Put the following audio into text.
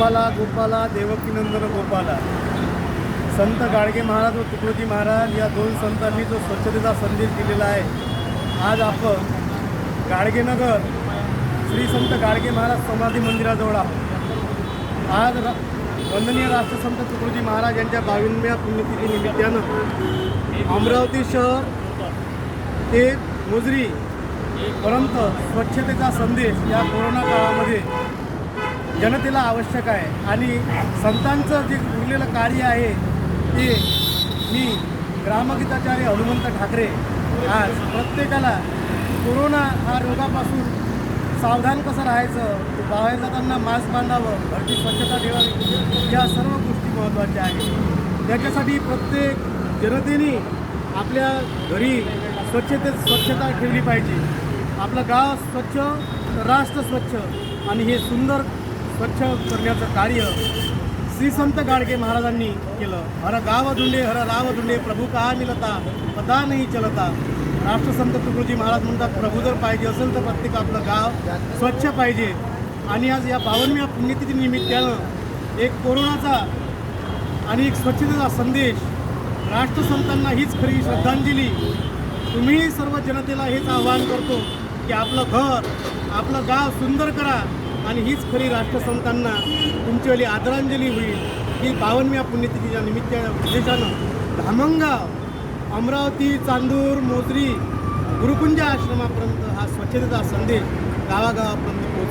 गोपाला गोपाला देवकीनंदन गोपाला. संत गाडगे महाराज व तुकडोजी महाराज या दोन संतांनी जो स्वच्छतेचा संदेश दिलेला आहे. आज आपण गाडगेनगर श्री संत गाडगे महाराज समाधी मंदिराजवळ आहोत. आज रा- वंदनीय राष्ट्रसंत तुकडोजी महाराज यांच्या बावीनव्या पुण्यतिथी निमित्तानं अमरावती शहर ते मोजरीपर्यंत स्वच्छतेचा संदेश या कोरोना काळामध्ये जनतेला आवश्यक आहे. आणि संतांचं जे उरलेलं कार्य आहे ते मी ग्रामगीताचार्य हनुमंत ठाकरे आज प्रत्येकाला कोरोना हा रोगापासून सावधान कसं राहायचं बाहेर जाताना मास्क बांधावं घरची स्वच्छता ठेवावी या सर्व गोष्टी महत्त्वाच्या आहेत. त्याच्यासाठी प्रत्येक जनतेने आपल्या घरी स्वच्छतेत स्वच्छता ठेवली पाहिजे. आपलं गाव स्वच्छ राष्ट्र स्वच्छ. आणि हे सुंदर स्वच्छ करण्याचं कार्य श्री संत गाडगे महाराजांनी केलं. हर गाव धुंडे हर राव धुंडे प्रभू कहा मिलता पता नाही चलता. राष्ट्रसंत तुकडोजी महाराज म्हणतात प्रभू जर पाहिजे असेल तर प्रत्येक आपलं गाव स्वच्छ पाहिजे. आणि आज या बावन्नव्या पुण्यतिथी निमित्तानं एक कोरोनाचा आणि एक स्वच्छतेचा संदेश राष्ट्रसंतांना हीच खरी श्रद्धांजली. तुम्ही सर्व जनतेला हेच आवाहन करतो की आपलं घर आपलं गाव सुंदर करा. आणि हीच खरी राष्ट्रसंतांना तुमचीवाली आदरांजली होईल. ही बावनव्या पुण्यतिथीच्या निमित्त विशेषानं धामणगाव अमरावती चांदूर मोजरी गुरुकुंज आश्रमापर्यंत हा स्वच्छतेचा संदेश गावागावापर्यंत पोहोच